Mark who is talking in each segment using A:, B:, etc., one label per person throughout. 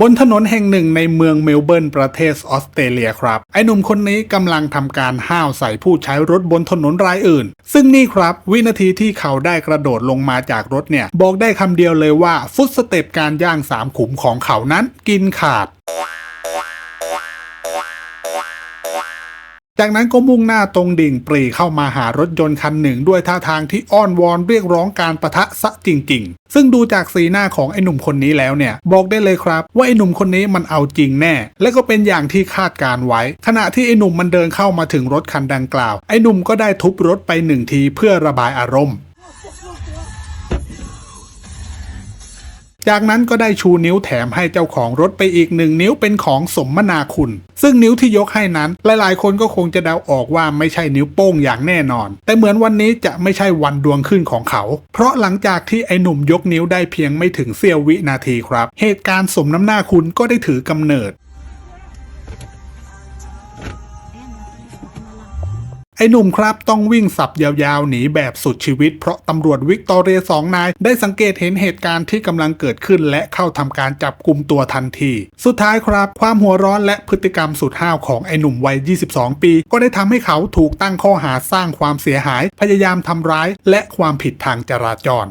A: บนถนนแห่งหนึ่งในเมืองเมลเบิร์นประเทศออสเตรเลียครับ ไอ้หนุ่มคนนี้กำลังทำการห้าวใส่ผู้ใช้รถบนถนนรายอื่น ซึ่งนี่ครับ วินาทีที่เขาได้กระโดดลงมาจากรถเนี่ย บอกได้คำเดียวเลยว่าฟุตสเต็ปการย่างสามขุมของเขานั้นกินขาด จากนั้นก็มุ่งหน้าตรงดิ่งปรีเข้ามาหารถยนต์คันหนึ่งด้วยท่าทางที่อ้อนวอนเรียกร้องการประทะซะจริง ๆ ซึ่งดูจากสีหน้าของไอ้หนุ่มคนนี้แล้วเนี่ย บอกได้เลยครับ ว่าไอ้หนุ่มคนนี้มันเอาจริงแน่ และก็เป็นอย่างที่คาดการไว้ ขณะที่ไอ้หนุ่มมันเดินเข้ามาถึงรถคันดังกล่าว ไอ้หนุ่มก็ได้ทุบรถไปหนึ่งทีเพื่อระบายอารมณ์ จากนั้นก็ได้ชูนิ้วแถมให้เจ้าของรถไปอีกหนึ่งนิ้วเป็นของสมนาคุณ ซึ่งนิ้วที่ยกให้นั้น หลายๆ คนก็คงจะเดาออกว่าไม่ใช่นิ้วโป้งอย่างแน่นอน แต่เหมือนวันนี้จะไม่ใช่วันดวงขึ้นของเขา เพราะหลังจากที่ไอ้หนุ่มยกนิ้วได้เพียงไม่ถึงเสี้ยววินาทีครับ เหตุการณ์สมน้ำหน้าคุณก็ได้ถือกำเนิด ไอ้หนุ่มครับต้องวิ่งสับยาวๆ หนีแบบสุดชีวิต เพราะตำรวจวิกตอเรียสองนาย ได้สังเกตเห็นเหตุการณ์ที่กำลังเกิดขึ้น และเข้าทำการจับกลุ่มตัวทันที สุดท้ายครับ ความหัวร้อนและพฤติกรรมสุดห้าวของไอ้หนุ่มวัย 22 ปี ก็ได้ทำให้เขาถูกตั้งข้อหาสร้างความเสียหาย พยายามทำร้าย และความผิดทางจราจร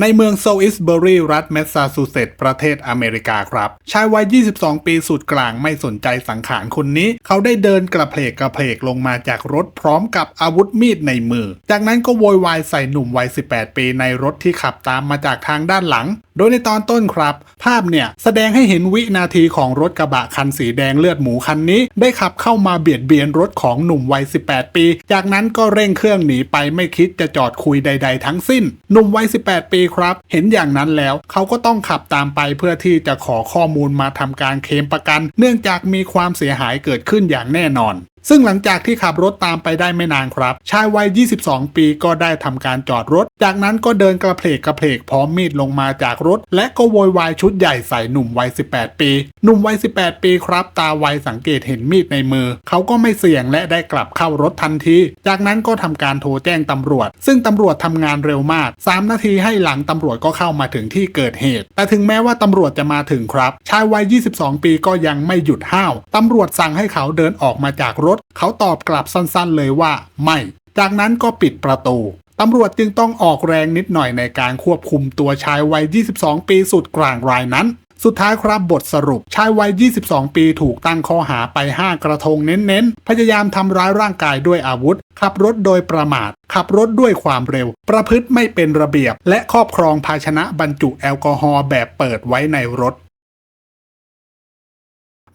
A: ในเมืองโซอิสเบอรีรัฐแมสซาชูเซตส์ประเทศอเมริกาครับ ชายวัย 22 ปีสุดกลางไม่สนใจสังขารคนนี้ เขาได้เดินกระเพลกกระเพลกลงมาจากรถพร้อมกับอาวุธมีดในมือ จากนั้นก็โวยวายใส่หนุ่มวัย 18 ปีในรถที่ขับตามมาจากทางด้านหลัง โดยในตอนต้นครับ ภาพเนี่ย แสดงให้เห็นวินาทีของรถกระบะคันสีแดงเลือดหมูคันนี้ ได้ขับเข้ามาเบียดเบียนรถของหนุ่มวัย 18 ปี จากนั้นก็เร่งเครื่องหนีไปไม่คิดจะจอดคุยใด ๆ ทั้งสิ้น หนุ่มวัย 18 ปีครับ เห็นอย่างนั้นแล้วเขาก็ต้องขับตามไปเพื่อที่จะขอข้อมูลมาทำการเคลมประกัน เนื่องจากมีความเสียหายเกิดขึ้นอย่างแน่นอน ซึ่งหลังจากที่ขับรถตามไปได้ไม่นานครับ ชายวัย 22 ปีก็ได้ทำการจอดรถ จากนั้นก็เดินกระเพลกกระเพลกพร้อมมีดลงมาจากรถ และก็โวยวายชุดใหญ่ใส่หนุ่มวัย 18 ปี หนุ่มวัย 18 ปีครับ ตาไวสังเกตเห็นมีดในมือ เขาก็ไม่เสี่ยงและได้กลับเข้ารถทันที จากนั้นก็ทำการโทรแจ้งตำรวจ ซึ่งตำรวจทำงานเร็วมาก 3 นาทีให้หลังตำรวจก็เข้ามาถึงที่เกิดเหตุ แต่ถึงแม้ว่าตำรวจจะมาถึงครับ ชายวัย 22 ปีก็ยังไม่หยุดห้าวตำรวจสั่งให้เขาเดินออกมาจากรถเขาตอบกลับสั้นๆเลยว่า ไม่ จากนั้นก็ปิดประตูตำรวจจึงต้องออกแรงนิดหน่อยในการควบคุมตัวชายวัย 22 ปีสุดกลางรายนั้น สุดท้ายครับบทสรุป ชายวัย 22 ปีถูกตั้งข้อหาไป 5 กระทงเน้นๆ พยายามทำร้ายร่างกายด้วยอาวุธ ขับรถโดยประมาท ขับรถด้วยความเร็ว ประพฤติไม่เป็นระเบียบ และครอบครองภาชนะบรรจุแอลกอฮอล์แบบเปิดไว้ในรถ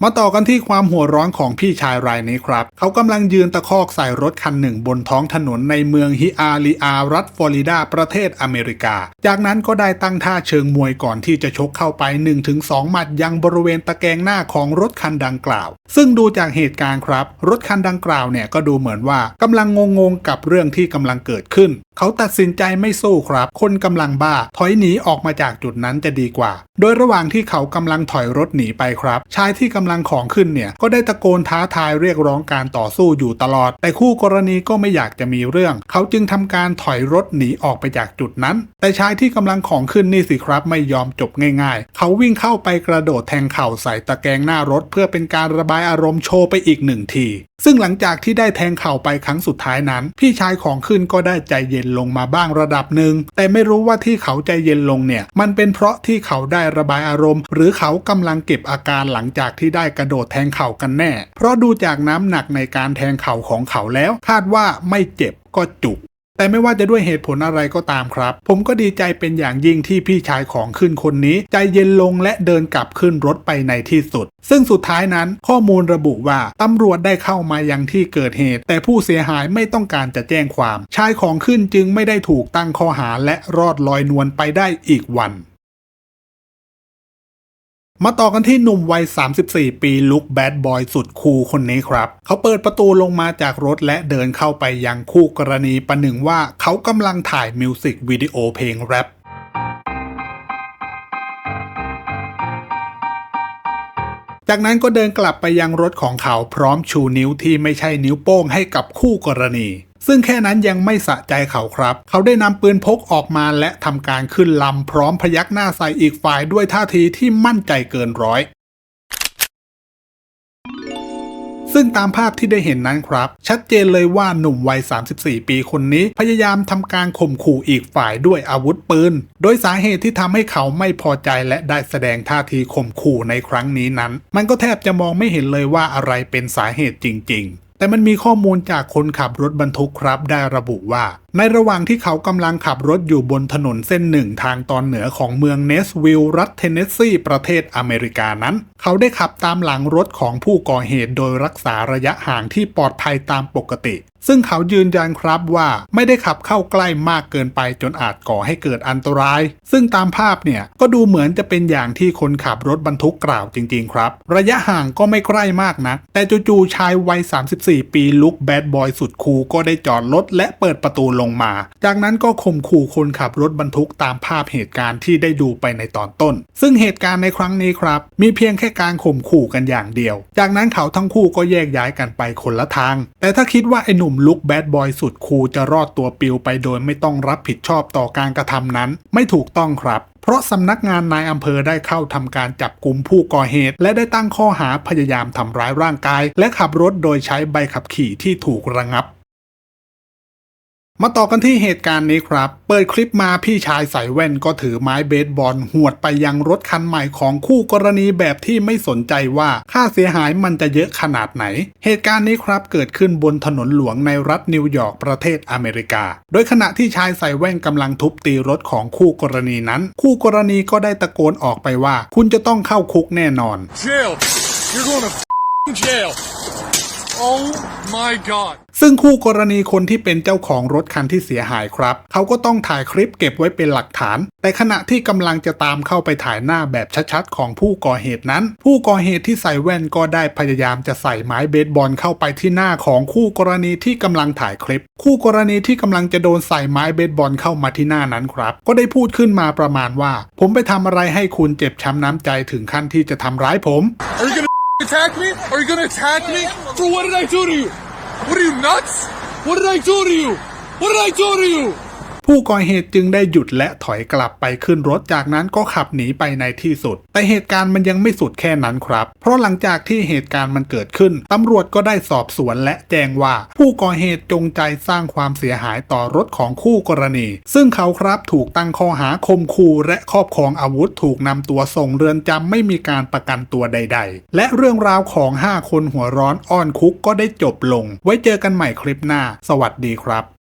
A: มาต่อกันที่ความหัวร้อนของพี่ชายรายนี้ครับ เขากำลังยืนตะคอกใส่รถคันหนึ่งบนท้องถนนในเมืองฮิอาลีอา รัฐฟลอริดา ประเทศอเมริกา จากนั้นก็ได้ตั้งท่าเชิงมวยก่อนที่จะชกเข้าไป 1-2 หมัดยังบริเวณตะแกรงหน้าของรถคันดังกล่าว ซึ่งดูจากเหตุการณ์ครับ รถคันดังกล่าวเนี่ยก็ดูเหมือนว่ากำลังงงๆกับเรื่องที่กำลังเกิดขึ้นเขาตัดสินใจไม่สู้ครับ คนกำลังบ้า ถอยหนีออกมาจากจุดนั้นจะดีกว่า โดยระหว่างที่เขากำลังถอยรถหนีไปครับ ชายที่กำลังของขึ้นเนี่ย ก็ได้ตะโกนท้าทายเรียกร้องการต่อสู้อยู่ตลอด แต่คู่กรณีก็ไม่อยากจะมีเรื่อง เขาจึงทำการถอยรถหนีออกไปจากจุดนั้น แต่ชายที่กำลังของขึ้นนี่สิครับ ไม่ยอมจบง่าย ๆ เขาวิ่งเข้าไปกระโดดแทงเข่าใส่ตะแกรงหน้ารถ เพื่อเป็นการระบายอารมณ์โชว์ไปอีกหนึ่งที ซึ่งหลังจากที่ได้แทงเข่าไปครั้งสุดท้ายนั้น พี่ชายของขึ้นก็ได้ใจเย็นลงมาบ้างระดับหนึ่ง แต่ไม่รู้ว่าที่เขาใจเย็นลงเนี่ย มันเป็นเพราะที่เขาได้ระบายอารมณ์ หรือเขากำลังเก็บอาการหลังจากที่ได้กระโดดแทงเข่ากันแน่ เพราะดูจากน้ำหนักในการแทงเข่าของเขาแล้ว คาดว่าไม่เจ็บก็จุก แต่ไม่ว่าจะด้วยเหตุผลอะไรก็ตามครับ ผมก็ดีใจเป็นอย่างยิ่งที่พี่ชายของขึ้นคนนี้ ใจเย็นลงและเดินกลับขึ้นรถไปในที่สุด ซึ่งสุดท้ายนั้นข้อมูลระบุว่าตำรวจได้เข้ามายังที่เกิดเหตุ แต่ผู้เสียหายไม่ต้องการจะแจ้งความ ชายของขึ้นจึงไม่ได้ถูกตั้งข้อหาและรอดลอยนวลไปได้อีกวัน มาต่อกันที่หนุ่มวัย 34 ปีลุคแบดบอยสุดคูลคนนี้ครับ เขาเปิดประตูลงมาจากรถและเดินเข้าไปยังคู่กรณีประหนึ่งว่าเขากำลังถ่ายมิวสิกวิดีโอเพลงแรปจากนั้นก็เดินกลับไปยังรถของเขาพร้อมชูนิ้วที่ไม่ใช่นิ้วโป้งให้กับคู่กรณี ซึ่งแค่นั้นยังไม่สะใจเขาครับ เขาได้นำปืนพกออกมาและทำการขึ้นลำพร้อมพยักหน้าใส่อีกฝ่ายด้วยท่าทีที่มั่นใจเกินร้อยซึ่งตามภาพที่ได้เห็นนั้นครับ ชัดเจนเลยว่าหนุ่มวัย 34 ปีคนนี้ พยายามทำการข่มขู่อีกฝ่ายด้วยอาวุธปืน โดยสาเหตุที่ทำให้เขาไม่พอใจและได้แสดงท่าทีข่มขู่ในครั้งนี้นั้น มันก็แทบจะมองไม่เห็นเลยว่าอะไรเป็นสาเหตุจริง ๆ แต่มันมีข้อมูลจากคนขับรถบรรทุกครับ ได้ระบุว่า ในระหว่างที่เขากำลังขับรถอยู่บนถนนเส้นหนึ่งทางตอนเหนือของเมืองเนสวิลล์รัฐเทนเนสซีประเทศอเมริกานั้น เขาได้ขับตามหลังรถของผู้ก่อเหตุโดยรักษาระยะห่างที่ปลอดภัยตามปกติ ซึ่งเขายืนยันครับว่าไม่ได้ขับเข้าใกล้มากเกินไปจนอาจก่อให้เกิดอันตราย ซึ่งตามภาพเนี่ยก็ดูเหมือนจะเป็นอย่างที่คนขับรถบรรทุกกล่าวจริง ๆ ครับ ระยะห่างก็ไม่ใกล้มากนะแต่จู่ๆชายวัย 34 ปีลุกแบดบอยสุดคูก็ได้จอดรถและเปิดประตูลงมา จากนั้นก็ข่มขู่คนขับรถบรรทุกตามภาพเหตุการณ์ที่ได้ดูไปในตอนต้น ซึ่งเหตุการณ์ในครั้งนี้ครับ มีเพียงแค่การข่มขู่กันอย่างเดียว จากนั้นเขาทั้งคู่ก็แยกย้ายกันไปคนละทาง แต่ถ้าคิดว่าไอ้หนุ่มลุกแบดบอยสุดคูลจะรอดตัวปิวไปโดยไม่ต้องรับผิดชอบต่อการกระทำนั้น ไม่ถูกต้องครับเพราะสำนักงานนายอำเภอได้เข้าทำการจับกลุ่มผู้ก่อเหตุ และได้ตั้งข้อหาพยายามทำร้ายร่างกาย และขับรถโดยใช้ใบขับขี่ที่ถูกระงับ มาต่อกันที่เหตุการณ์นี้ครับ เปิดคลิปมาพี่ชายใส่แว่นก็ถือไม้เบสบอลหวดไปยังรถคันใหม่ของคู่กรณีแบบที่ไม่สนใจว่าค่าเสียหายมันจะเยอะขนาดไหน เหตุการณ์นี้ครับเกิดขึ้นบนถนนหลวงในรัฐนิวยอร์กประเทศอเมริกา โดยขณะที่ชายใส่แว่นกำลังทุบตีรถของคู่กรณีนั้น คู่กรณีก็ได้ตะโกนออกไปว่า คุณจะต้องเข้าคุกแน่นอน
B: Jail! You're going to f- jail! Oh my god!
A: ซึ่งคู่กรณีคนที่เป็นเจ้าของรถคันที่เสียหายครับ เขาก็ต้องถ่ายคลิปเก็บไว้เป็นหลักฐาน แต่ขณะที่กำลังจะตามเข้าไปถ่ายหน้าแบบชัดๆ ของผู้ก่อเหตุนั้น ผู้ก่อเหตุที่ใส่แว่นก็ได้พยายามจะใส่ไม้เบสบอลเข้าไปที่หน้าของคู่กรณีที่กำลังถ่ายคลิป คู่กรณีที่กำลังจะโดนใส่ไม้เบสบอลเข้ามาที่หน้านั้นครับ ก็ได้พูดขึ้นมาประมาณว่า ผมไปทำอะไรให้คุณเจ็บช้ำน้ำใจถึงขั้นที่จะทำร้ายผม
B: Are you gonna attack me? Are you gonna attack me? For what did I do to you? What are you nuts? What did I do to you? What did I do to you?
A: ผู้ก่อเหตุจึงได้หยุดและถอยกลับไปขึ้นรถจากนั้นก็ขับหนีไปในที่สุด แต่เหตุการณ์มันยังไม่สุดแค่นั้นครับ เพราะหลังจากที่เหตุการณ์มันเกิดขึ้นตำรวจก็ได้สอบสวนและแจ้งว่า ผู้ก่อเหตุจงใจสร้างความเสียหายต่อรถของคู่กรณี ซึ่งเขาครับถูกตั้งข้อหาคมขู่และครอบครองอาวุธถูกนำตัวส่งเรือนจำไม่มีการประกันตัวใด ๆ และเรื่องราวของ 5 คนหัวร้อนอ้อนคุกก็ได้จบลง ไว้เจอกันใหม่คลิปหน้า สวัสดีครับ